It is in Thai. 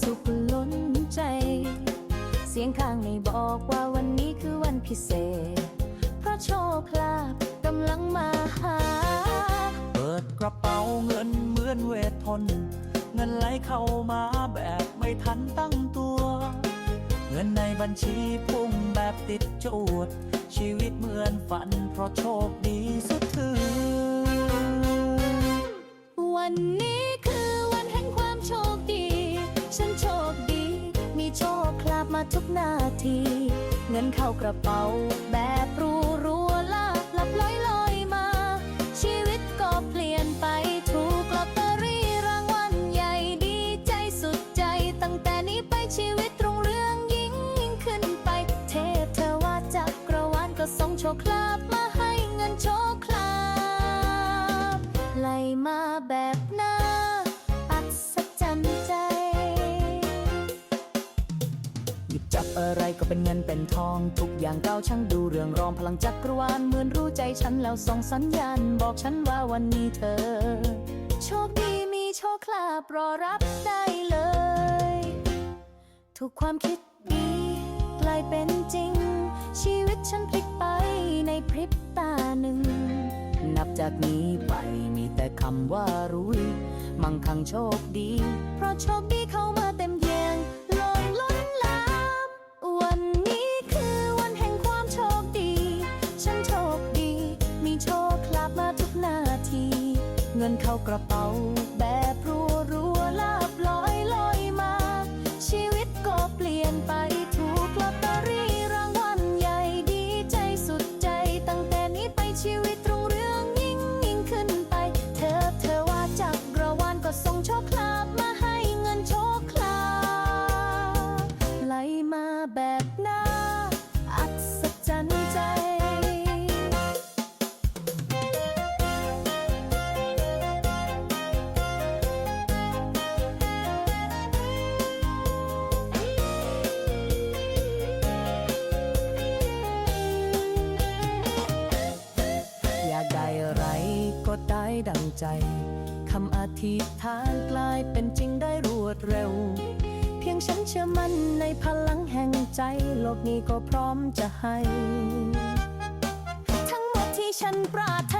สุขล้นใจ เสียงข้างในบอกว่าวันนี้คือวันพิเศษ เพราะโชคลาภกำลังมาหา เปิดกระเป๋าเงินเหมือนเวททน เงินไหลเข้ามาแบบไม่ทันตั้งตัว เงินในบัญชีพุ่งแบบติดจวด ชีวิตเหมือนฝันเพราะโชคดีสุดถึงวัน ทุกนาที เงินเข้ากระเป๋าแบบรัวรัวลาบหลับลอยลอยมา ชีวิตก็เปลี่ยนไปถูกลอตเตอรี่รางวัลใหญ่ดีใจสุดใจ ตั้งแต่นี้ไปชีวิตรุงเรืองยิ่งยิ่งขึ้นไป เทพเธอว่าจักรวาลก็ส่งโชคลาภมาให้เงินโชคลาภไหลมาแบบน หยิบจับอะไรก็เป็นเงินเป็นทอง ทุกอย่างก้าวช่างดูเรื่องรองพลังจักรวาลเหมือนรู้ใจฉันแล้วส่งสัญญาณ บอกฉันว่าวันนี้เธอ โชคดีมีโชคลาภรอรับได้เลย ทุกความคิดดีกลายเป็นจริง ชีวิตฉันพลิกไปในพริบตาหนึ่ง นับจากนี้ไปมีแต่คำว่ารุยมั่งคั่งโชคดี เพราะโชคดีเข้ามาเต็ม มีโชคลาภมาทุกนาที เงินเข้ากระเป๋าแบบรั ด้ดังใจ คำอธิษฐานกลายเป็นจริงได้รวดเร็ว เพียงฉันเชื่อมั่นในพลังแห่งใจ โลกนี้ก็พร้อมจะให้ ทั้งหมดที่ฉันปรารถ